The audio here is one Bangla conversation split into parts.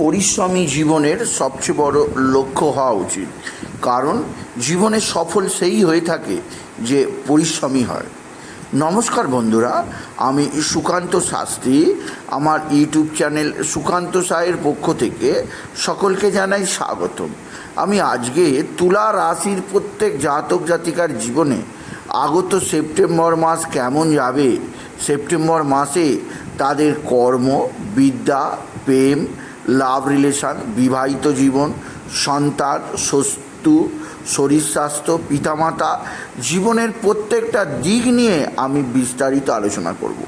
পরিশ্রমী জীবনের সবচেয়ে বড় লক্ষ্য হওয়া উচিত। কারণ জীবনে সফল সেই হয়ে থাকে যে পরিশ্রমী হয়। নমস্কার বন্ধুরা, আমি সুকান্ত শাস্ত্রী। আমার ইউটিউব চ্যানেল সুকান্ত সায়ের পক্ষ থেকে সকলকে জানাই স্বাগতম। আমি আজকে তুলা রাশির প্রত্যেক জাতক জাতিকার জীবনে আগত সেপ্টেম্বর মাস কেমন যাবে, সেপ্টেম্বর মাসে তাদের কর্ম, বিদ্যা, প্রেম লাভ রিলেশন, বিবাহিত জীবন, সন্তান সস্তু শরীর স্বাস্থ্য, পিতামাতা, জীবনের প্রত্যেকটা দিক নিয়ে আমি বিস্তারিত আলোচনা করব।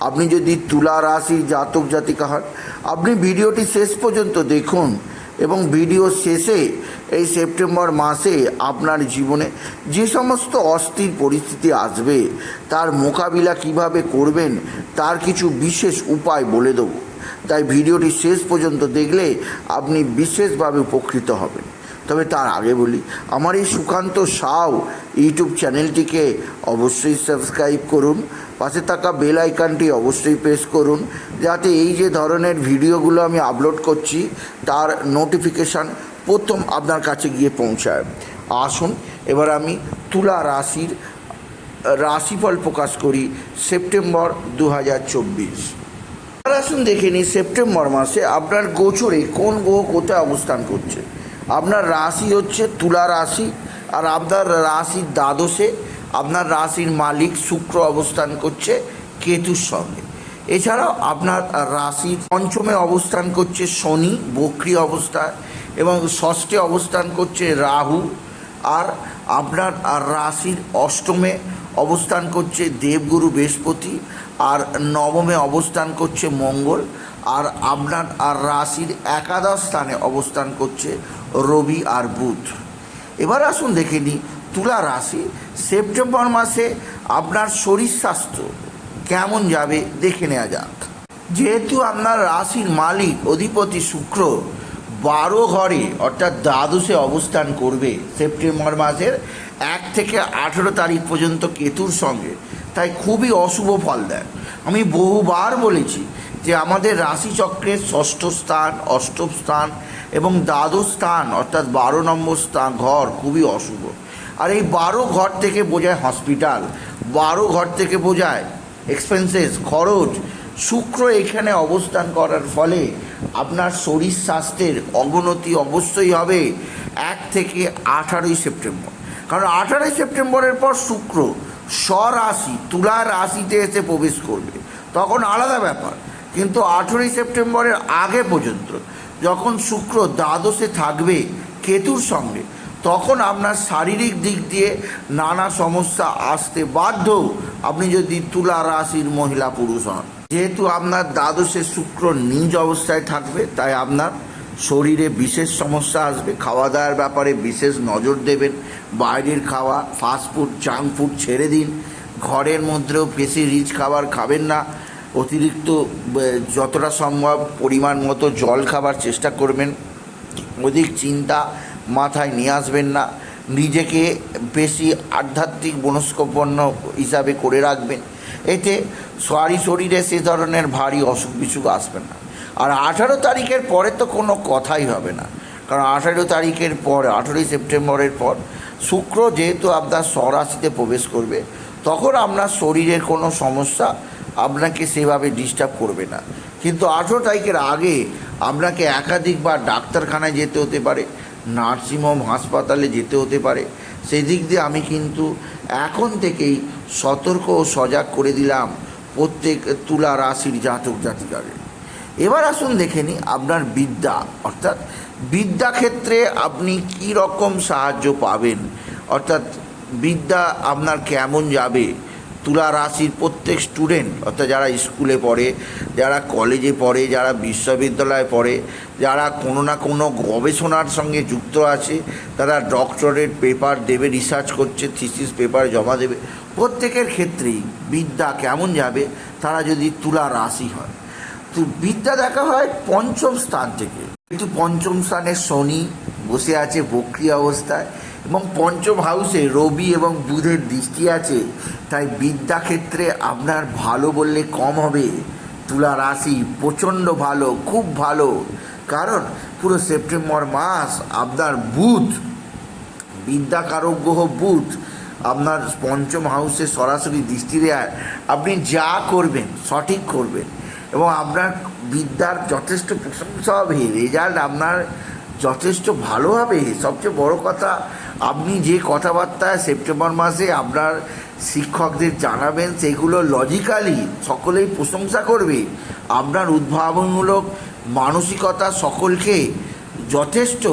আপনি যদি তুলা রাশি জাতক জাতিকা হন, আপনি ভিডিওটি শেষ পর্যন্ত দেখুন এবং ভিডিও শেষে এই সেপ্টেম্বর মাসে আপনার জীবনে যে সমস্ত অস্থির পরিস্থিতি আসবে, তার মোকাবিলা কীভাবে করবেন, তার কিছু বিশেষ উপায় বলে দেবো। তাই ভিডিওটি শেষ পর্যন্ত দেখলে আপনি বিশেষভাবে উপকৃত হবেন। তবে তার আগে বলি, আমার এই সুকান্ত সাউ ইউটিউব চ্যানেলটিকে অবশ্যই সাবস্ক্রাইব করুন, পাশে থাকা বেল আইকনটি অবশ্যই প্রেস করুন, যাতে এই যে ধরনের ভিডিওগুলো আমি আপলোড করছি, তার নোটিফিকেশান প্রথম আপনার কাছে গিয়ে পৌঁছায়। আসুন, এবার আমি তুলা রাশির, রাশিফল প্রকাশ করি সেপ্টেম্বর দু হাজার চব্বিশ। এবার আসুন দেখে নিই সেপ্টেম্বর মাসে আপনার গোচরে কোন গ্রহ কোথায় অবস্থান করছে? আপনার রাশি হচ্ছে তুলা রাশি, আর আপনার রাশির দ্বাদশে আপনার রাশির মালিক শুক্র অবস্থান করছে কেতুর সঙ্গে। এছাড়াও আপনার রাশির পঞ্চমে অবস্থান করছে শনি, বক্রি অবস্থায় এবং ষষ্ঠে অবস্থান করছে রাহু, আর আপনার রাশির অষ্টমে অবস্থান করছে দেবগুরু বৃহস্পতি, আর নবমে অবস্থান করছে মঙ্গল, আর আপনার আর রাশির একাদশ স্থানে অবস্থান করছে রবি আর বুধ। এবার আসুন দেখে নিই, তুলা রাশি, সেপ্টেম্বর মাসে আপনার শরীর স্বাস্থ্য কেমন যাবে দেখে নেওয়া যাক। যেহেতু আপনার রাশির মালিক, অধিপতি শুক্র বারো ঘরে, অর্থাৎ দ্বাদশে অবস্থান করবে সেপ্টেম্বর মাসের এক থেকে আঠেরো তারিখ পর্যন্ত কেতুর সঙ্গে। তাই খুবই অশুভ ফল দেয়। আমি বহুবার বলেছি যে আমাদের রাশিচক্রের ষষ্ঠ স্থান, অষ্টম স্থান এবং দ্বাদশ স্থান, অর্থাৎ বারো নম্বর স্থান, ঘর খুবই অশুভ। আর এই বারো ঘর থেকে বোঝায় হসপিটাল, বারো ঘর থেকে বোঝায় এক্সপেন্সেস খরচ। শুক্র এখানে অবস্থান করার ফলে আপনার শরীর স্বাস্থ্যের অবনতি অবশ্যই হবে এক থেকে আঠারোই সেপ্টেম্বর। কারণ আঠারোই সেপ্টেম্বরের পর শুক্র স্বরাশি তুলা রাশিতে এসে প্রবেশ করবে। তখন আলাদা ব্যাপার। কিন্তু আঠেরোই সেপ্টেম্বরের আগে পর্যন্ত যখন শুক্র দ্বাদশে থাকবে কেতুর সঙ্গে, তখন আপনার শারীরিক দিক দিয়ে নানা সমস্যা আসতে বাধ্য আপনি যদি তুলা রাশির মহিলা পুরুষ হন। যেহেতু আপনার দ্বাদশে শুক্র নিজ অবস্থায় থাকবে, তাই আপনার শরীরে বিশেষ সমস্যা আসবে। খাওয়া দাওয়ার ব্যাপারে বিশেষ নজর দেবেন। বাইরের খাওয়া ফাস্টফুড জাঙ্ক ফুড ছেড়ে দিন। ঘরের মধ্যেও বেশি রিচ খাবার খাবেন না। অতিরিক্ত যতটা সম্ভব পরিমাণ মতো জল খাবার চেষ্টা করবেন। অধিক চিন্তা মাথায় নিয়ে আসবেন না। নিজেকে বেশি আধ্যাত্মিক মনস্কপন্ন হিসাবে করে রাখবেন। এতে সারি শরীরে সে ধরনের ভারী অসুখ বিসুখ আসবে না। আর আঠারো তারিখের পরে তো কোনো কথাই হবে না। কারণ আঠারো তারিখের পর, আঠেরোই সেপ্টেম্বরের পর শুক্র যেহেতু আপনার স্বরাশিতে প্রবেশ করবে, তখন আপনার শরীরের কোনো সমস্যা আপনাকে সেভাবে ডিস্টার্ব করবে না। কিন্তু আঠেরো তারিখের আগে আপনাকে একাধিকবার ডাক্তারখানায় যেতে হতে পারে, নার্সিংহোম, হাসপাতালে যেতে হতে পারে। সেদিক দিয়ে আমি কিন্তু এখন থেকেই সতর্ক ও সজাগ করে দিলাম প্রত্যেক তুলা রাশির জাতক জাতিকাকে এবার আসুন দেখে নিই আপনার বিদ্যা, অর্থাৎ বিদ্যাক্ষেত্রে আপনি কি রকম সাহায্য পাবেন? অর্থাৎ বিদ্যা আপনার কেমন যাবে? তুলা রাশির প্রত্যেক স্টুডেন্ট অর্থাৎ যারা স্কুলে পড়ে, যারা কলেজে পড়ে, যারা বিশ্ববিদ্যালয়ে পড়ে, যারা কোনো না কোনো গবেষণার সঙ্গে যুক্ত আছে, তারা ডক্টরেট পেপার দেবে রিসার্চ করছে থিসিস পেপার জমা দেবে। প্রত্যেকের ক্ষেত্রেই বিদ্যা কেমন যাবে? তারা যদি তুলা রাশি হয়। তো বিদ্যা দেখা হয় পঞ্চম স্থান থেকে। কিন্তু পঞ্চম স্থানে শনি বসে আছে বক্রি অবস্থায়। এবং পঞ্চম হাউসে রবি এবং বুধের দৃষ্টি আছে, তাই বিদ্যাক্ষেত্রে আপনার ভালো বললে কম হবে। তুলা রাশি প্রচণ্ড ভালো, খুব ভালো। কারণ পুরো সেপ্টেম্বর মাস আপনার বুধ, বিদ্যাকারক গ্রহ বুধ, আপনার পঞ্চম হাউসে সরাসরি দৃষ্টি দেয়। আপনি যা করবেন, সঠিক করবেন। এবং আপনার বিদ্যার যথেষ্ট প্রশংসা হবে রেজাল্ট আপনার যথেষ্ট ভালো হবে। সবচেয়ে বড় কথা, আপনি যে কথাবার্তা সেপ্টেম্বর মাসে আপনার শিক্ষকদের জানাবেন, সেগুলো লজিক্যালি সকলেই প্রশংসা করবে। আপনার উদ্ভাবনমূলক মানসিকতা সকলকে যথেষ্ট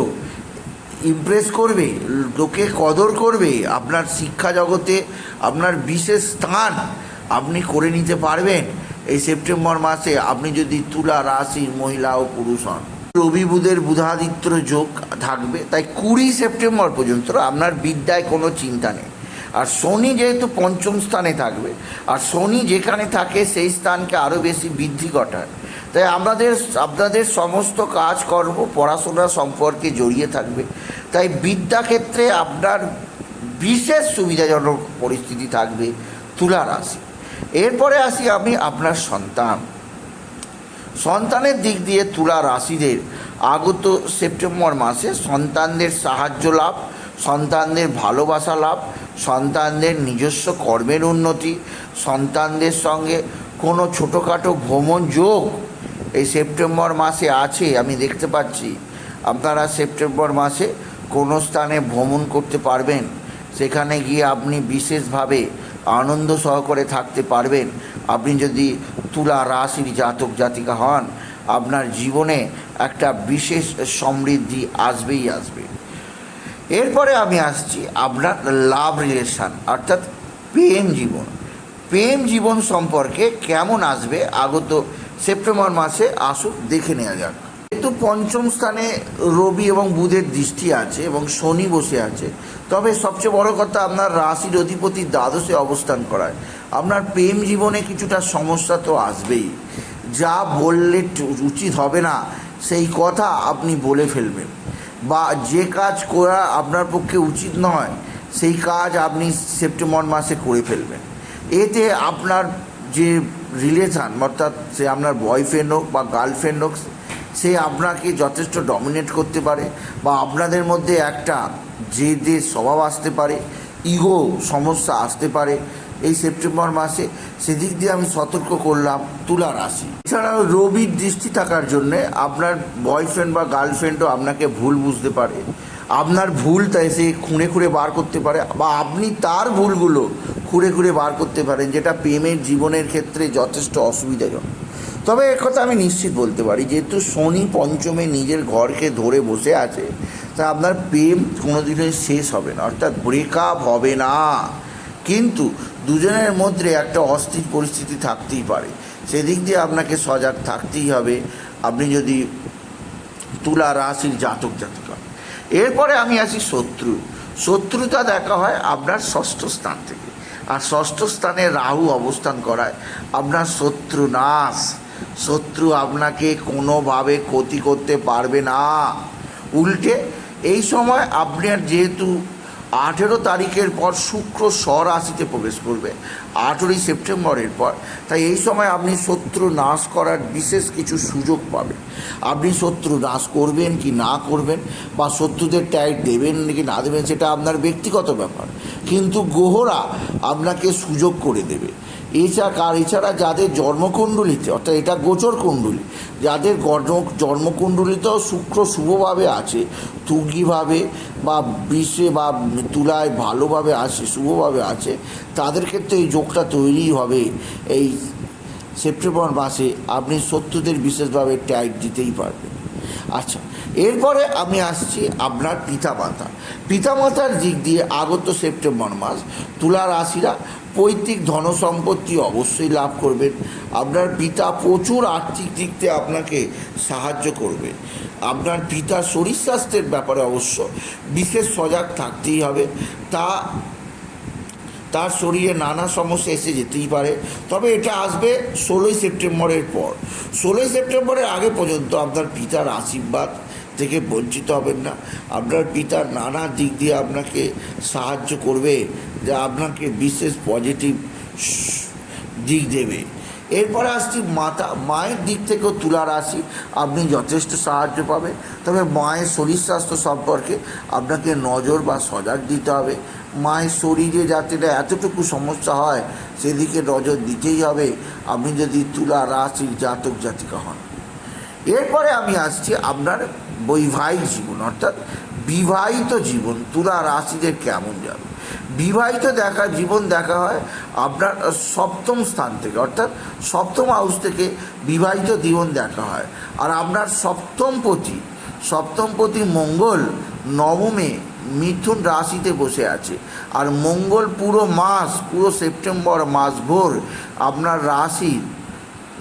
ইমপ্রেস করবে, লোকে কদর করবে। আপনার শিক্ষা জগতে আপনার বিশেষ স্থান আপনি করে নিতে পারবেন। এই সেপ্টেম্বর মাসে আপনি যদি তুলা রাশির মহিলা ও পুরুষ হন। রবি বুধের বুধাদিত্য যোগ থাকবে, তাই কুড়ি সেপ্টেম্বর পর্যন্ত আপনার বিদ্যায় কোনো চিন্তা নেই। আর শনি যেহেতু পঞ্চম স্থানে থাকবে, আর শনি যেখানে থাকে সেই স্থানকে আরও বেশি বৃদ্ধি ঘটায়। তাই আমাদের, আপনাদের সমস্ত কাজকর্ম পড়াশোনা সম্পর্কে জড়িয়ে থাকবে। তাই বিদ্যাক্ষেত্রে আপনার বিশেষ সুবিধাজনক পরিস্থিতি থাকবে তুলা রাশি এরপরে আসি আমি আপনার সন্তান। সন্তানের দিক দিয়ে তুলা রাশিদের, আগত সেপ্টেম্বর মাসে সন্তানদের সাহায্য লাভ, সন্তানদের ভালোবাসা লাভ, সন্তানদের নিজস্ব কর্মের উন্নতি, সন্তানদের সঙ্গে কোনো ছোটোখাটো ভ্রমণ যোগ এই সেপ্টেম্বর মাসে আছে, আমি দেখতে পাচ্ছি। আপনারা সেপ্টেম্বর মাসে কোনো স্থানে ভ্রমণ করতে পারবেন। সেখানে গিয়ে আপনি বিশেষভাবে আনন্দ সহকারে থাকতে পারবেন। আপনি যদি তুলা রাশির জাতক জাতিকা হন, আপনার জীবনে একটা বিশেষ সমৃদ্ধি আসবেই আসবে। এরপরে আমি আসছি আপনার লাভ রিলেশান, অর্থাৎ প্রেম জীবন। প্রেম জীবন সম্পর্কে কেমন আসবে আগত সেপ্টেম্বর মাসে আসুক দেখে নেওয়া যাক। যেহেতু পঞ্চম স্থানে রবি এবং বুধের দৃষ্টি আছে এবং শনি বসে আছে, তবে সবচেয়ে বড় কথা আপনার রাশির অধিপতি দ্বাদশে অবস্থান করায়। আপনার প্রেম জীবনে কিছুটা সমস্যা তো আসবেই। যা বললে উচিত হবে না, সেই কথা আপনি বলে ফেলবেন। বা যে কাজ করা আপনার পক্ষে উচিত নয়, সেই কাজ আপনি সেপ্টেম্বর মাসে করে ফেলবেন। এতে আপনার যে রিলেশান অর্থাৎ সে আপনার বয়ফ্রেন্ড হোক বা গার্লফ্রেন্ড হোক, সে আপনাকে যথেষ্ট ডমিনেট করতে পারে বা আপনাদের মধ্যে একটা জেদের স্বভাব আসতে পারে ইগো সমস্যা আসতে পারে এই সেপ্টেম্বর মাসে সেদিক দিয়ে আমি সতর্ক করলাম তুলা রাশি। এছাড়াও রবির দৃষ্টি থাকার জন্যে আপনার বয়ফ্রেন্ড বা গার্লফ্রেন্ডও আপনাকে ভুল বুঝতে পারে। আপনার ভুল তাই সে খুঁড়ে খুঁড়ে বার করতে পারে বা আপনি তার ভুলগুলো খুঁড়ে খুঁড়ে বার করতে পারেন যেটা প্রেমের জীবনের ক্ষেত্রে যথেষ্ট অসুবিধাজনক। তবে কথা আমি নিশ্চিত বলতে পারি, যেহেতু শনি পঞ্চমে নিজের ঘরকে ধরে বসে আছে, তা আপনার প্রেম কোনোদিনই শেষ হবে না, অর্থাৎ ব্রেকআপ হবে না। কিন্তু দুজনের মধ্যে একটা অস্থির পরিস্থিতি থাকতেই পারে। সেদিক দিয়ে আপনাকে সজাগ থাকতেই হবে। আপনি যদি তুলা রাশির জাতক জাতিকা। এরপরে আমি আসি শত্রু। শত্রুতা দেখা হয় আপনার ষষ্ঠ স্থান থেকে। আর ষষ্ঠ স্থানে রাহু অবস্থান করায় আপনার শত্রু নাশ। শত্রু আপনাকে কোনোভাবে ক্ষতি করতে পারবে না। উল্টে এই সময় আপনার যেহেতু আঠেরো তারিখের পর শুক্র স্বরাশিতে প্রবেশ করবে। আঠেরোই সেপ্টেম্বরের পর। তাই এই সময় আপনি শত্রু নাশ করার বিশেষ কিছু সুযোগ পাবেন। আপনি শত্রু নাশ করবেন কি না করবেন বা শত্রুদের ট্যাগ দেবেন কি না দেবেন সেটা আপনার ব্যক্তিগত ব্যাপার। কিন্তু গ্রহরা আপনাকে সুযোগ করে দেবে। এছাড়া আর এছাড়া যাদের জন্মকুণ্ডলিতে, অর্থাৎ এটা গোচর কুণ্ডলী, যাদের জন্মকুণ্ডলিতেও শুক্র শুভভাবে আছে, তুঙ্গিভাবে বা বিশ্বে বা তুলায় ভালোভাবে আছে, শুভভাবে আছে, তাদের ক্ষেত্রে এই যোগটা তৈরি হবে এই সেপ্টেম্বর মাসে। আপনি শত্রুদের বিশেষভাবে ট্যাগ দিতেই পারবেন। আচ্ছা এরপরে আমি আসছি আপনার পিতামাতা। পিতামাতার দিক দিয়ে আগত সেপ্টেম্বর মাস, তুলা রাশিরা পৈতৃক ধনসম্পত্তি অবশ্যই লাভ করবেন। আপনার পিতা প্রচুর আর্থিক দিক দিয়ে আপনাকে সাহায্য করবে। আপনার পিতার শরীর স্বাস্থ্যের ব্যাপারে অবশ্য বিশেষ সজাগ থাকতেই হবে। তা তার শরীরে নানা সমস্যা এসে যেতেই পারে। তবে এটা আসবে ষোলোই সেপ্টেম্বরের পর। ষোলোই সেপ্টেম্বরের আগে পর্যন্ত আপনার পিতার আশীর্বাদ থেকে বঞ্চিত হবেন না। আপনার পিতা নানা দিক দিয়ে আপনাকে সাহায্য করবে, যা আপনাকে বিশেষ পজিটিভ দিক দেবে। এরপরে আসছি মাতা, মায়ের দিক থেকেও তুলা রাশি, আপনি যথেষ্ট সাহায্য পাবেন। তবে মায়ের শরীর স্বাস্থ্য সম্পর্কে আপনাকে নজর বা সজাগ দিতে হবে। মায়ের শরীরে যাতে এতটুকু সমস্যা হয়, সেদিকে নজর দিতেই হবে। আপনি যদি তুলা রাশির জাতক জাতিকা হন। এরপরে আমি আসছি আপনার বৈবাহিক জীবন, অর্থাৎ বিবাহিত জীবন, তুলা রাশিদের কেমন যাবে? বিবাহিত দেখা, জীবন দেখা হয় আপনার সপ্তম স্থান থেকে, অর্থাৎ সপ্তম হাউস থেকে বিবাহিত জীবন দেখা হয়। আর আপনার সপ্তমপতি সপ্তমপতি মঙ্গল নবমে মিথুন রাশিতে বসে আছে। আর মঙ্গল পুরো মাস, পুরো সেপ্টেম্বর মাস ভোর আপনার রাশির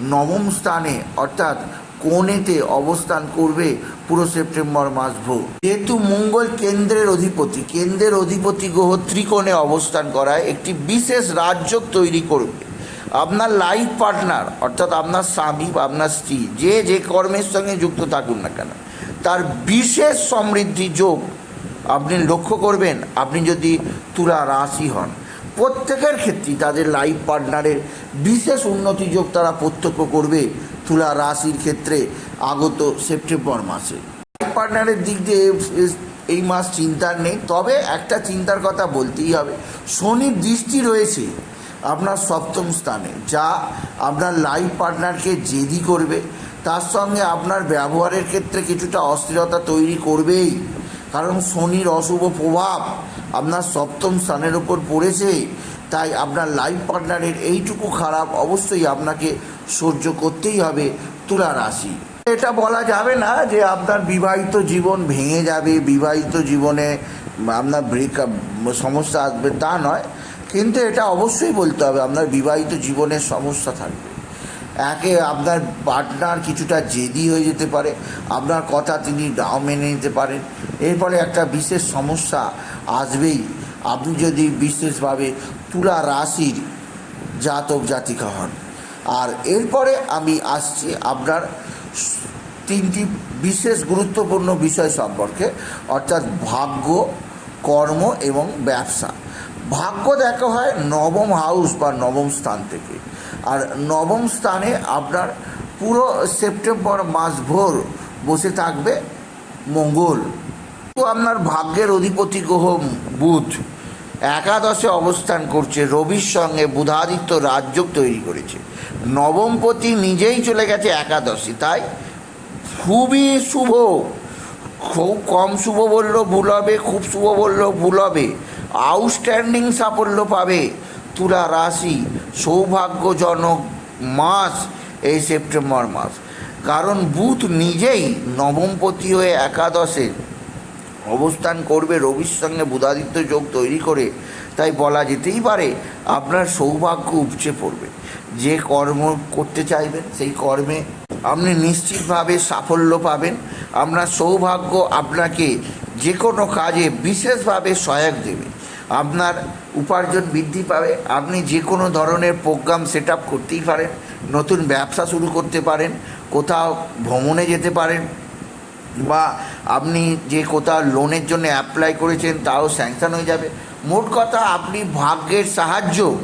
নবম স্থানে, অর্থাৎ কোণেতে অবস্থান করবে পুরো সেপ্টেম্বর মাস ভোর। যেহেতু মঙ্গল কেন্দ্রের অধিপতি কেন্দ্রের অধিপতি গ্রহ ত্রিকোণে অবস্থান করায় একটি বিশেষ রাজ্য তৈরি করবে। আপনার লাইফ পার্টনার অর্থাৎ আপনার স্বামী বা আপনার স্ত্রী, যে যে কর্মের সঙ্গে যুক্ত থাকুন না কেন, তার বিশেষ সমৃদ্ধি যোগ আপনি লক্ষ্য করবেন, আপনি যদি তুলা রাশি হন, প্রত্যেকের ক্ষেত্রেই তাদের লাইফ পার্টনারের বিশেষ উন্নতি যোগ তারা প্রত্যক্ষ করবে তুলা রাশির ক্ষেত্রে আগত সেপ্টেম্বর মাসে। পার্টনারের দিক দিয়ে এই মাস চিন্তার নেই, তবে একটা চিন্তার কথা বলতেই হবে। শনির দৃষ্টি রয়েছে আপনার সপ্তম স্থানে, যা আপনার লাইফ পার্টনারকে জেদি করবে। তার সঙ্গে আপনার ব্যবহারের ক্ষেত্রে কিছুটা অস্থিরতা তৈরি করবেই। কারণ শনির অশুভ প্রভাব আপনার সপ্তম স্থানের উপর পড়েছে। তাই আপনার লাইফ পার্টনারের এইটুকু খারাপ অবশ্যই আপনাকে সহ্য করতেই হবে তুলা রাশি। এটা বলা যাবে না যে আপনার বিবাহিত জীবন ভেঙে যাবে, বিবাহিত জীবনে আপনার ব্রেকআপ সমস্যা আসবে তা নয়, কিন্তু এটা অবশ্যই বলতে হবে আপনার বিবাহিত জীবনের সমস্যা থাকবে। একে আপনার পার্টনার কিছুটা জেদি হয়ে যেতে পারে, আপনার কথা তিনি নাও মেনে নিতে পারেন। এর ফলে একটা বিশেষ সমস্যা আসবেই। আপনি যদি বিশেষভাবে তুলা রাশির জাতক জাতিকা হন। আর এরপরে আমি আসছি আপনার তিনটি বিশেষ গুরুত্বপূর্ণ বিষয় সম্পর্কে, অর্থাৎ ভাগ্য, কর্ম এবং ব্যবসা। ভাগ্য দেখা হয় নবম হাউস বা নবম স্থান থেকে। আর নবম স্থানে আপনার পুরো সেপ্টেম্বর মাস ভোর বসে থাকবে মঙ্গল। তো আপনার ভাগ্যের অধিপতি গ্রহ বুধ। একাদশে অবস্থান করছে। রবির সঙ্গে বুধাদিত্য রাজযোগ তৈরি করেছে। নবমপতি নিজেই চলে গেছে একাদশী, তাই খুবই শুভ। খুব কম শুভ বললেও ভুল হবে খুব শুভ বললেও ভুল হবে আউটস্ট্যান্ডিং সাফল্য পাবে তুলা রাশি, সৌভাগ্যজনক মাস এই সেপ্টেম্বর মাস। কারণ বুধ নিজেই নবমপতি হয়ে একাদশে অবস্থান করবে রবির সঙ্গে বুধাদিত্য যোগ তৈরি করে, তাই বলা যেতেই পারে আপনার সৌভাগ্য উপচে পড়বে। যে কর্ম করতে চাইবেন, সেই কর্মে আপনি নিশ্চিতভাবে সাফল্য পাবেন। আপনার সৌভাগ্য আপনাকে যে কোনো কাজে বিশেষভাবে সহায়ক দেবে। আপনার উপার্জন বৃদ্ধি পাবে। আপনি যে কোনো ধরনের প্রোগ্রাম সেট আপ করতেই পারেন, নতুন ব্যবসা শুরু করতে পারেন, কোথাও ভ্রমণে যেতে পারেন বা আপনি যে কোথাও লোনের জন্য অ্যাপ্লাই করেছেন, তাও স্যাংশন হয়ে যাবে। মোট কথা, আপনি ভাগ্যের সাহায্য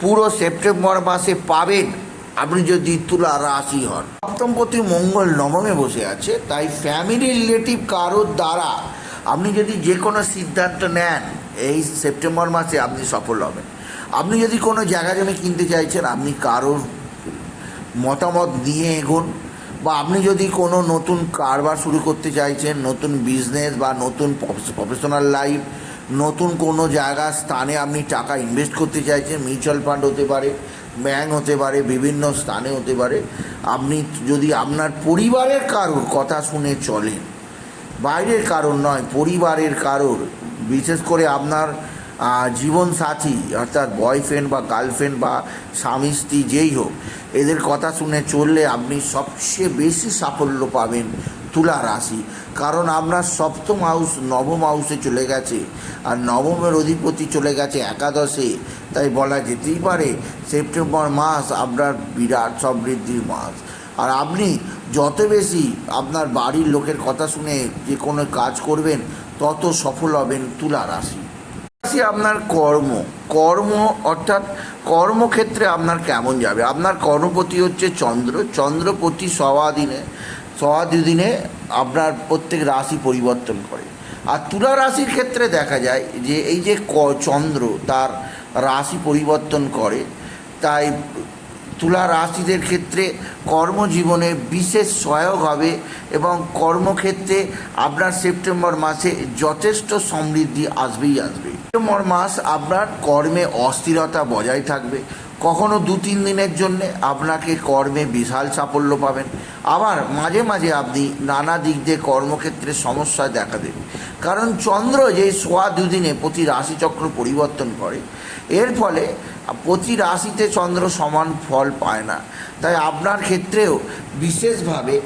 পুরো সেপ্টেম্বর মাসে পাবেন। আপনি যদি তুলা রাশি হন। সপ্তমপতি মঙ্গল নবমে বসে আছে, তাই ফ্যামিলি রিলেটিভ কারোর দ্বারা আপনি যদি যে কোনো সিদ্ধান্ত নেন, এই সেপ্টেম্বর মাসে আপনি সফল হবেন। আপনি যদি কোনো জায়গা জমি কিনতে চাইছেন, আপনি কারোর মতামত দিয়ে এগোন। বা আপনি যদি কোনো নতুন কারবার শুরু করতে চাইছেন, নতুন বিজনেস বা নতুন প্রফেশনাল লাইফ নতুন কোনো জায়গা, স্থানে আপনি টাকা ইনভেস্ট করতে চাইছেন মিউচুয়াল ফান্ড হতে পারে ব্যাংক হতে পারে, বিভিন্ন স্থানে হতে পারে, আপনি যদি আপনার পরিবারের কারোর কথা শুনে চলেন, বাইরের কারণ নয়, পরিবারের কারোর, বিশেষ করে আপনার আহ, জীবনসাথী অর্থাৎ বয়ফ্রেন্ড বা গার্লফ্রেন্ড বা স্বামী স্ত্রী যেই হোক এদের কথা শুনে চললে আপনি সবচেয়ে বেশি সাফল্য পাবেন তুলা রাশি। কারণ আপনার সপ্তম হাউস নবম হাউসে চলে গেছে আর নবমের অধিপতি চলে গেছে একাদশে। তাই বলা যেতেই পারে সেপ্টেম্বর মাস আপনার বিরাট সমৃদ্ধির মাস। আর আপনি যত বেশি আপনার বাড়ির লোকের কথা শুনে যে কোনো কাজ করবেন তত সফল হবেন তুলা রাশি। রাশি আপনার কর্ম। কর্ম অর্থাৎ কর্মক্ষেত্রে আপনার কেমন যাবে? আপনার কর্মপতি হচ্ছে চন্দ্র। চন্দ্রপতি সবাদিনে সবাদিনে আপনার প্রত্যেক রাশি পরিবর্তন করে। আর তুলা রাশির ক্ষেত্রে দেখা যায় যে এই যে চন্দ্র তার রাশি পরিবর্তন করে। তাই তুলা রাশিদের ক্ষেত্রে কর্মজীবনে বিশেষ সহায়ক হবে এবং কর্মক্ষেত্রে আপনার সেপ্টেম্বর মাসে যথেষ্ট সমৃদ্ধি আসবেই আসবে। সেপ্টেম্বর মাস আপনার কর্মে অস্থিরতা বজায় থাকবে। কখনো দু তিন দিনের জন্য আপনাকে কর্মে বিশাল সাফল্য পাবেন। আবার মাঝে মাঝে আপনি নানা দিক দিয়ে কর্মক্ষেত্রে সমস্যা দেখা দেবে। কারণ চন্দ্র যে সোয়া দুদিনে প্রতি রাশিচক্র পরিবর্তন করে, এর ফলে প্রতি রাশিতে চন্দ্র সমান ফল পায় না। তাই আপনার ক্ষেত্রেও বিশেষভাবে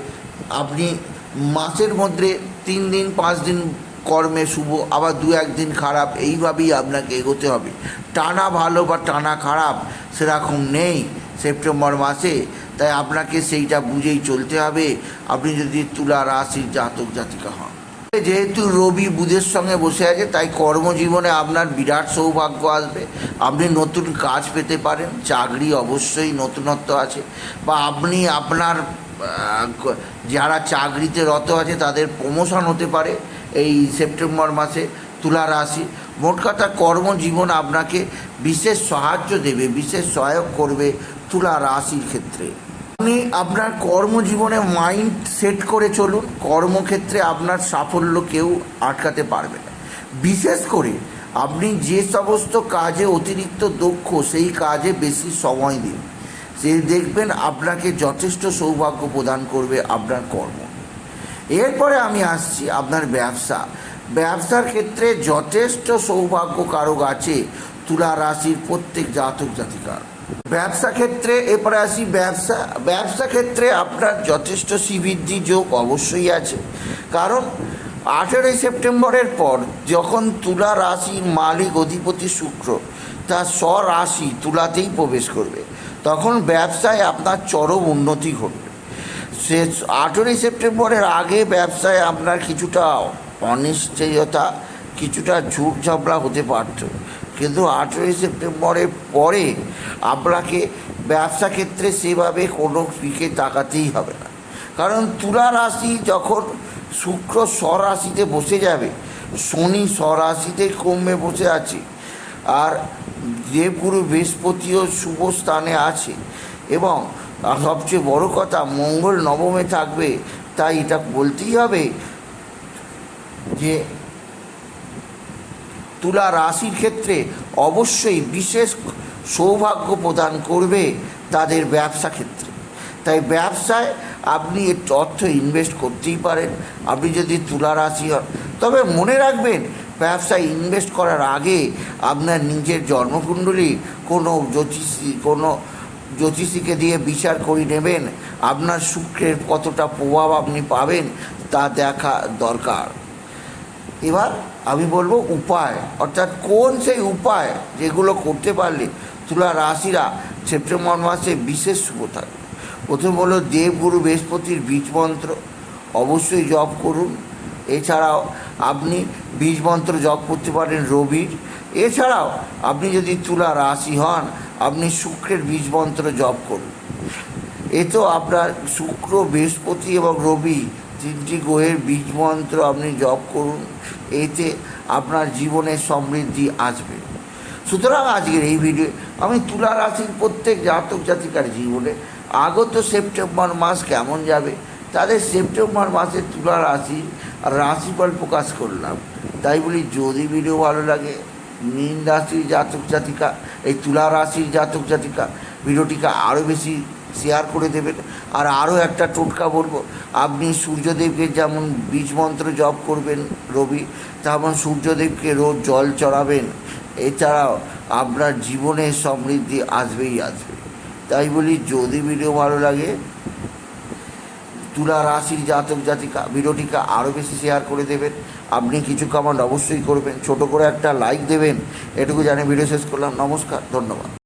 আপনি মাসের মধ্যে তিন দিন, পাঁচ দিন কর্মে শুভ, আবার দু একদিন খারাপ, এইভাবেই আপনাকে এগোতে হবে। টানা ভালো বা টানা খারাপ সেরকম নেই সেপ্টেম্বর মাসে, তাই আপনাকে সেইটা বুঝেই চলতে হবে। আপনি যদি তুলা রাশির জাতক জাতিকা হন। যেহেতু রবি বুধের সঙ্গে বসে আছে, তাই কর্মজীবনে আপনার বিরাট সৌভাগ্য আসবে। আপনি নতুন কাজ পেতে পারেন, চাকরি অবশ্যই নতুনত্ব আছে, বা আপনি আপনার যারা চাকরিতে রত আছে, তাদের প্রমোশন হতে পারে। এই সেপ্টেম্বর মাসে তুলা রাশি। মোট কথা কর্মজীবন আপনাকে বিশেষ সাহায্য দেবে, বিশেষ সহায়ক করবে তুলা রাশির ক্ষেত্রে। আপনি আপনার কর্মজীবনে মাইন্ড সেট করে চলুন, কর্মক্ষেত্রে আপনার সাফল্য কেউ আটকাতে পারবে না। বিশেষ করে আপনি যে সমস্ত কাজে অতিরিক্ত দক্ষ, সেই কাজে বেশি সময় দিন। সে দেখবেন আপনাকে যথেষ্ট সৌভাগ্য প্রদান করবে আপনার কর্ম। এরপরে আমি আসছি আপনার ব্যবসা। ব্যবসার ক্ষেত্রে যথেষ্ট সৌভাগ্য কারক আছে তুলা রাশির প্রত্যেক জাতক জাতিকার। ব্যবসা ক্ষেত্রে এরপরে আসি, ব্যবসা ব্যবসা ক্ষেত্রে আপনার যথেষ্ট শ্রীবৃদ্ধি যোগ অবশ্যই আছে। কারণ আঠেরোই সেপ্টেম্বরের পর যখন তুলা রাশির মালিক অধিপতি শুক্র তার স্বরাশি তুলাতেই প্রবেশ করবে, তখন ব্যবসায় আপনার চরম উন্নতি ঘটবে। সে আঠেরোই সেপ্টেম্বরের আগে ব্যবসায় আপনার কিছুটা অনিশ্চয়তা, কিছুটা ঝুট হতে পারত। কিন্তু আঠেরোই সেপ্টেম্বরের পরে আপনাকে ব্যবসা ক্ষেত্রে সেভাবে কোনো দিকে তাকাতেই হবে না। কারণ তুলা রাশি যখন শুক্র স্বরাশিতে বসে যাবে, শনি স্বরাশিতে কমে বসে আছে, আর দেবগুরু বৃহস্পতিও শুভ স্থানে আছে এবং আর সবচেয়ে বড় কথা, মঙ্গল নবমে থাকবে, তাই এটা বলতেই হবে যে তুলা রাশির ক্ষেত্রে অবশ্যই বিশেষ সৌভাগ্য প্রদান করবে তাদের ব্যবসা ক্ষেত্রে। তাই ব্যবসায় আপনি একটু অর্থ ইনভেস্ট করতেই পারেন। আপনি যদি তুলা রাশি হন, তবে মনে রাখবেন ব্যবসায় ইনভেস্ট করার আগে আপনার নিজের জন্মকুণ্ডলী, কোনো জ্যোতিষী, কোনো জ্যোতিষীকে দিয়ে বিচার করে নেবেন, আপনার শুক্রের কতটা প্রভাব আপনি পাবেন তা দেখা দরকার। এবার আমি বলব উপায়, অর্থাৎ কোন সেই উপায় যেগুলো করতে পারলে তুলা রাশিরা সেপ্টেম্বর মাসে বিশেষ শুভ থাকে। প্রথম হলো দেবগুরু বৃহস্পতির বীজ মন্ত্র অবশ্যই জপ করুন। এছাড়াও আপনি বীজ মন্ত্র জপ করতে পারেন রবির। এছাড়াও আপনি যদি তুলা রাশি হন আপনি শুক্রের বীজ মন্ত্র জপ করুন। এ তো আপনার শুক্র, বৃহস্পতি এবং রবি তিনটি গ্রহের বীজ মন্ত্র আপনি জপ করুন, এতে আপনার জীবনে সমৃদ্ধি আসবে। সুতরাং আজকের এই ভিডিও আমি তুলা রাশির প্রত্যেক জাতক জাতিকার জীবনে আগত সেপ্টেম্বর মাস কেমন যাবে, তাদের সেপ্টেম্বর মাসে তুলা রাশির রাশিফল প্রকাশ করলাম। তাই বলি যদি ভিডিও ভালো লাগে মীন রাশির জাতক জাতিকা, এই তুলা রাশির জাতক জাতিকা ভিডিওটিকে আরও বেশি শেয়ার করে দেবেন। আর আরও একটা টোটকা বলব, আপনি সূর্যদেবকে যেমন বীজ মন্ত্র জপ করবেন রবি, তেমন সূর্যদেবকে রোজ জল চড়াবেন। এছাড়াও আপনার জীবনে সমৃদ্ধি আসবেই আসবে। তাই বলি, যদি ভিডিও ভালো লাগে, তুলা রাশির জাতক জাতিকা, ভিডিওটিকে আরও বেশি শেয়ার করে দেবেন। আপনি কিছু কমেন্ট অবশ্যই করবেন। ছোট করে একটা লাইক দেবেন। এটুকু জানি ভিডিও শেষ করলাম। নমস্কার, ধন্যবাদ।